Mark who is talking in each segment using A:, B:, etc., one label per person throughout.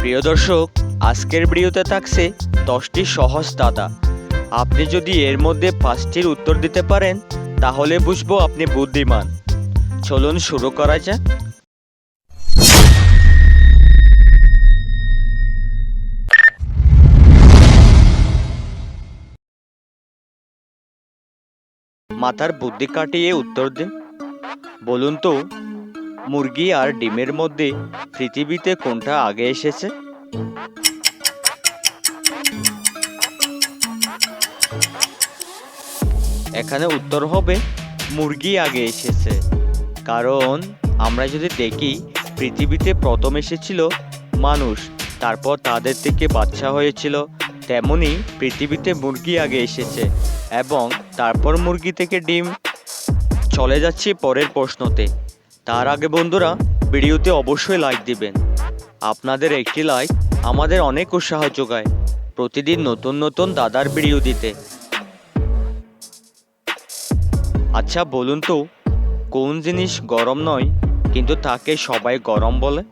A: প্রিয় দর্শক, আজকের ভিডিওতে থাকছে দশটি সহজ দাদা আপনি যদি এর মধ্যে পাঁচটির উত্তর দিতে পারেন, তাহলে বুঝব আপনি বুদ্ধিমান। চলুন শুরু করা যাক। মাথার বুদ্ধি কাটিয়ে উত্তর দিন। বলুন তো মুরগি আর ডিমের মধ্যে পৃথিবীতে কোনটা আগে এসেছে? এখানে উত্তর হবে, মুরগি আগে এসেছে। কারণ আমরা যদি দেখি, পৃথিবীতে প্রথম এসেছিল মানুষ, তারপর তাদের থেকে বাচ্চা হয়েছিল। তেমনি পৃথিবীতে মুরগি আগে এসেছে এবং তারপর মুরগি থেকে ডিম। চলে যাচ্ছি পরের প্রশ্নতে। তার আগে বন্ধুরা, ভিডিওতে অবশ্যই লাইক দিবেন। আপনাদের একটি লাইক আমাদের অনেক উৎসাহ যোগায় প্রতিদিন নতুন নতুন দাদার ভিডিও দিতে। আচ্ছা বলুন তো, কোন জিনিস গরম নয়, কিন্তু তাকে সবাই গরম বলে?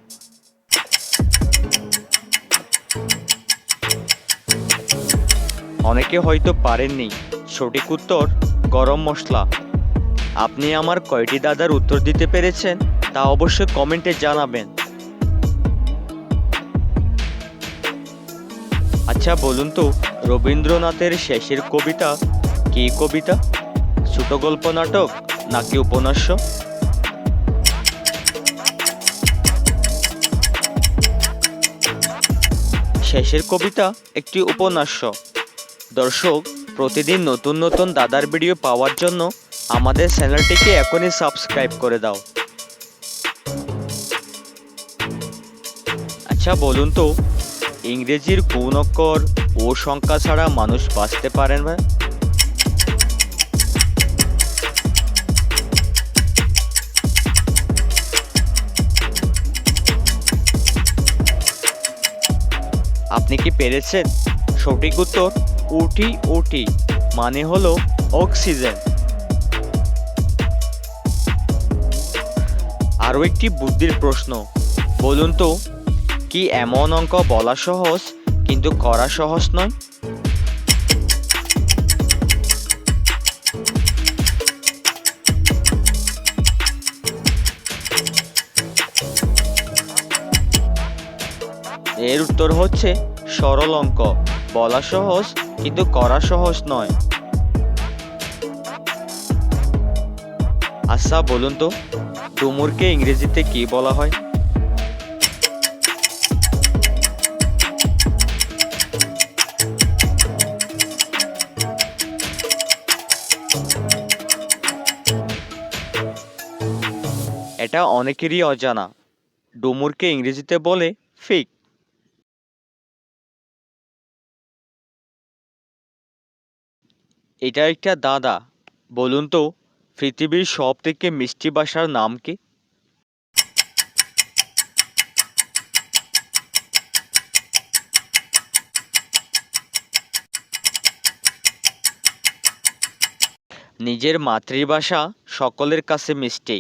A: অনেকে হয়তো পারেননি, সঠিক উত্তর, গরম মশলা। আপনি আমার কয়টি দাদার উত্তর দিতে পেরেছেন তা অবশ্যই কমেন্টে জানাবেন। আচ্ছা বলুন তো, রবীন্দ্রনাথের শেষের কবিতা কি কবিতা? ছোট গল্প নাটক নাকি উপন্যাস? শেষের কবিতা একটি উপন্যাস। দর্শক, প্রতিদিন নতুন নতুন দাদার ভিডিও পাওয়ার জন্য আমাদের চ্যানেলটিকে এখনই সাবস্ক্রাইব করে দাও। আচ্ছা বলুন তো, ইংরেজির কোন অক্ষর ও সংখ্যা ছাড়া মানুষ বাঁচতে পারেন ভাই আপনি কি পেরেছেন? সঠিক উত্তর ওটি ওটি মানে হলো অক্সিজেন। আরও একটি বুদ্ধির প্রশ্ন। বলুন তো, কি এমন অঙ্ক বলা সহজ কিন্তু করা সহজ নয়? এর উত্তর হচ্ছে সরল অঙ্ক। বলা সহজ কিন্তু করা সহজ নয়। আচ্ছা বলুন তো, ডুমুরকে ইংরেজিতে কি বলা হয়? এটা অনেকেরই অজানা। ডুমুরকে ইংরেজিতে বলে ফিক। এটা একটা দাদা, বলুন তো পৃথিবীর সব থেকে মিষ্টি ভাষার নাম কি? নিজের মাতৃভাষা সকলের কাছে মিষ্টি।